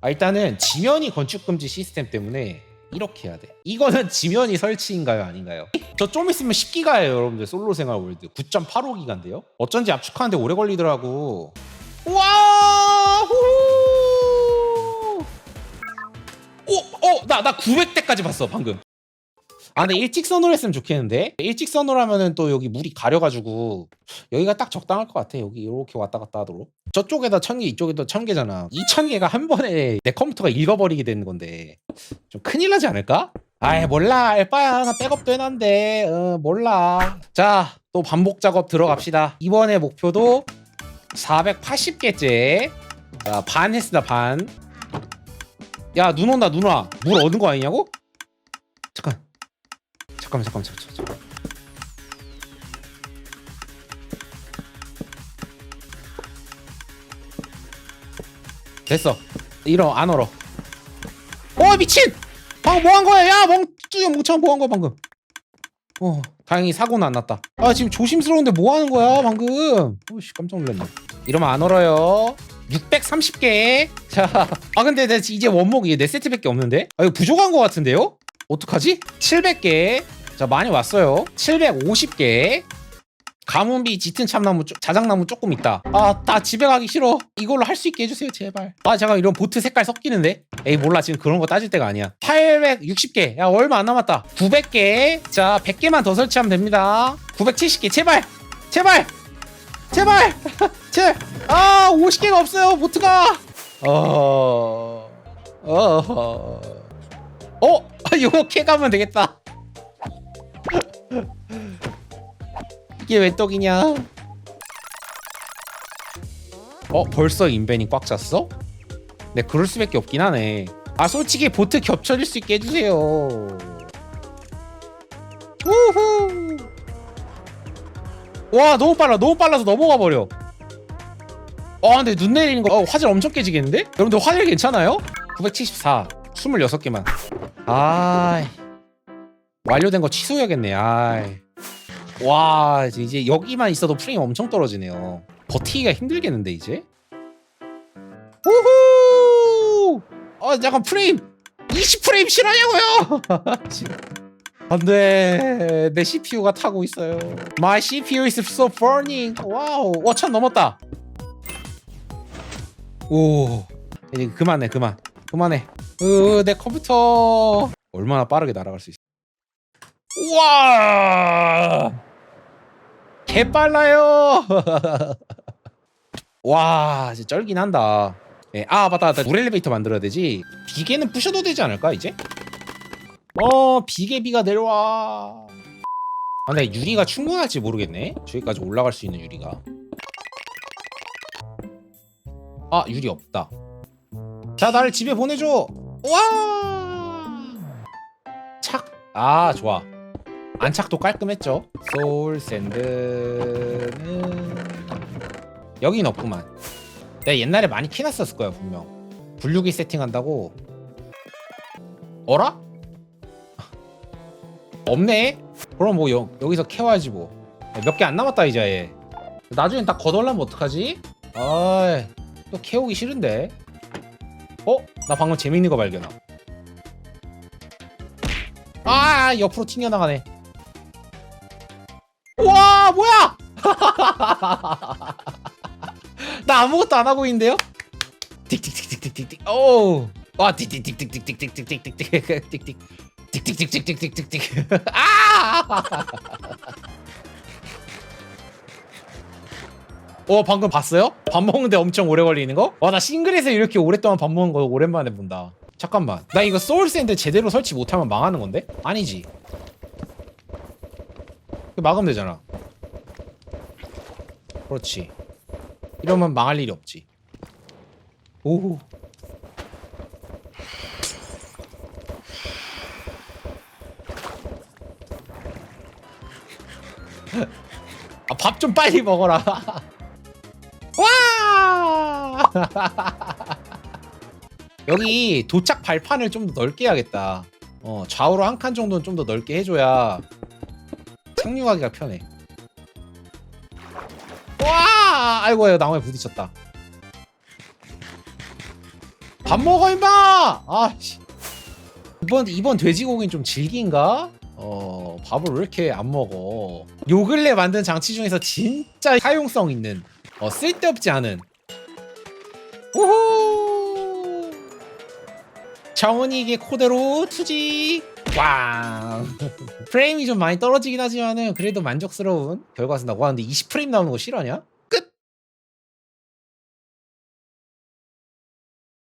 아, 일단은 지면이 건축 금지 시스템 때문에 이렇게 해야 돼. 이거는 지면이 설치인가요, 아닌가요? 저 좀 있으면 10기가예요, 여러분들. 솔로 생활 월드 9.85기가인데요. 어쩐지 압축하는데 오래 걸리더라고. 와! 후! 오, 어, 나, 나 900대까지 봤어, 방금. 아, 근데 일직선으로 했으면 좋겠는데? 일직선으로 하면은 또 여기 물이 가려가지고 여기가 딱 적당할 것 같아. 여기 이렇게 왔다 갔다 하도록. 저쪽에다 천 개, 이쪽에다 천 개잖아. 이 천 개가 한 번에 내 컴퓨터가 읽어버리게 되는 건데 좀 큰일 나지 않을까? 아이 몰라 알바야 나 백업도 해놨는데 어, 몰라 자 또 반복 작업 들어갑시다 이번에 목표도 480개째 자반 했습니다 반야 눈 온다 눈와물 얻은 거 아니냐고? 잠깐 잠깐만 잠깐만 잠깐만. 됐어. 이러 안 얼어. 어 미친! 방금 뭐한 거야? 야 멍뚜야 멍청한 뭐한 거야 방금? 어 다행히 사고는 안 났다. 아 지금 조심스러운데 뭐 하는 거야 방금? 오씨 깜짝 놀랐네. 이러면 안 얼어요. 630개. 자아 근데 내 이제 원목이 네 세트밖에 없는데? 아 이거 부족한 거 같은데요? 어떡하지? 700개 자 많이 왔어요. 750개. 가뭄비 짙은 참나무 쪼- 자작나무 조금 있다. 아 나 집에 가기 싫어. 이걸로 할 수 있게 해주세요 제발. 아 잠깐 이런 보트 색깔 섞이는데? 에이 몰라. 지금 그런 거 따질 때가 아니야. 860개. 야 얼마 안 남았다. 900개. 자 100개만 더 설치하면 됩니다. 970개. 제발! 제발! 제발! 제발 아 50개가 없어요 보트가! 어... 어... 어? 아, 이거 캐가면 되겠다 이게 왜 떡이냐? 어 벌써 인벤이 꽉 찼어? 네 그럴 수밖에 없긴 하네. 아 솔직히 보트 겹쳐질 수 있게 해주세요. 우후. 와 너무 빨라 너무 빨라서 넘어가 버려. 아 근데 눈 내리는 거 어, 화질 엄청 깨지겠는데? 여러분들 화질 괜찮아요? 974 26개만. 아 완료된 거 취소해야겠네. 아이. 와 이제 여기만 있어도 프레임 엄청 떨어지네요. 버티기가 힘들겠는데 이제? 우후! 아 잠깐 프레임! 20 프레임 실화냐고요? 안돼. 내 CPU가 타고 있어요. My CPU is so burning. 와우. 와천 넘었다. 오. 이제 그만해 그만. 그만해. 으, 내 컴퓨터. 얼마나 빠르게 날아갈 수 있어 우와! 개 빨라요! 와 진짜 쩔긴 한다. 예, 아 맞다 맞다. 물 엘리베이터 만들어야 되지? 비계는 부셔도 되지 않을까 이제? 어 비계 비가 내려와. 아 근데 유리가 충분할지 모르겠네. 저기까지 올라갈 수 있는 유리가. 아 유리 없다. 자 나를 집에 보내줘. 와 착 아 좋아 안착도 깔끔했죠. 소울 샌드는 여긴 없구만. 내가 옛날에 많이 키놨었을 거야 분명. 분류기 세팅한다고. 어라? 없네. 그럼 뭐 여, 여기서 캐와야지 뭐. 몇 개 안 남았다. 얘. 나중엔 다 거덜나면 어떡하지? 아이 또 캐오기 싫은데. 어? 나 방금 재밌는 거 발견함. 아 옆으로 튕겨나가네. 와 뭐야 나 아무것도 안 하고 있는데요 틱틱틱틱틱틱틱 오우 와 틱틱틱틱틱틱틱틱틱틱틱틱틱 틱틱틱틱틱틱틱틱 아! 어 방금 봤어요? 밥 먹는데 엄청 오래 걸리는 거? 와 나 싱글에서 이렇게 오랫동안 밥 먹는 거 오랜만에 본다 잠깐만 나 이거 소울 샌드 제대로 설치 못하면 망하는 건데? 아니지 막으면 되잖아. 그렇지. 이러면 망할 일이 없지. 오호. 아, 밥 좀 빨리 먹어라. 와! 여기 도착 발판을 좀 더 넓게 해야겠다. 어, 좌우로 한 칸 정도는 좀 더 넓게 해줘야 착륙하기가 편해. 와! 아이고, 나무에 부딪혔다. 밥 먹어 임마 아씨 이번 이번 돼지고기는 좀 질긴가? 어 밥을 왜 이렇게 안 먹어 요 근래 만든 장치 중에서 진짜 사용성 있는 어 쓸데없지 않은 우후 정은이에게 코대로 투지 꽝 프레임이 좀 많이 떨어지긴 하지만은 그래도 만족스러운 결과였습니다 와 근데 20프레임 나오는 거 실화냐?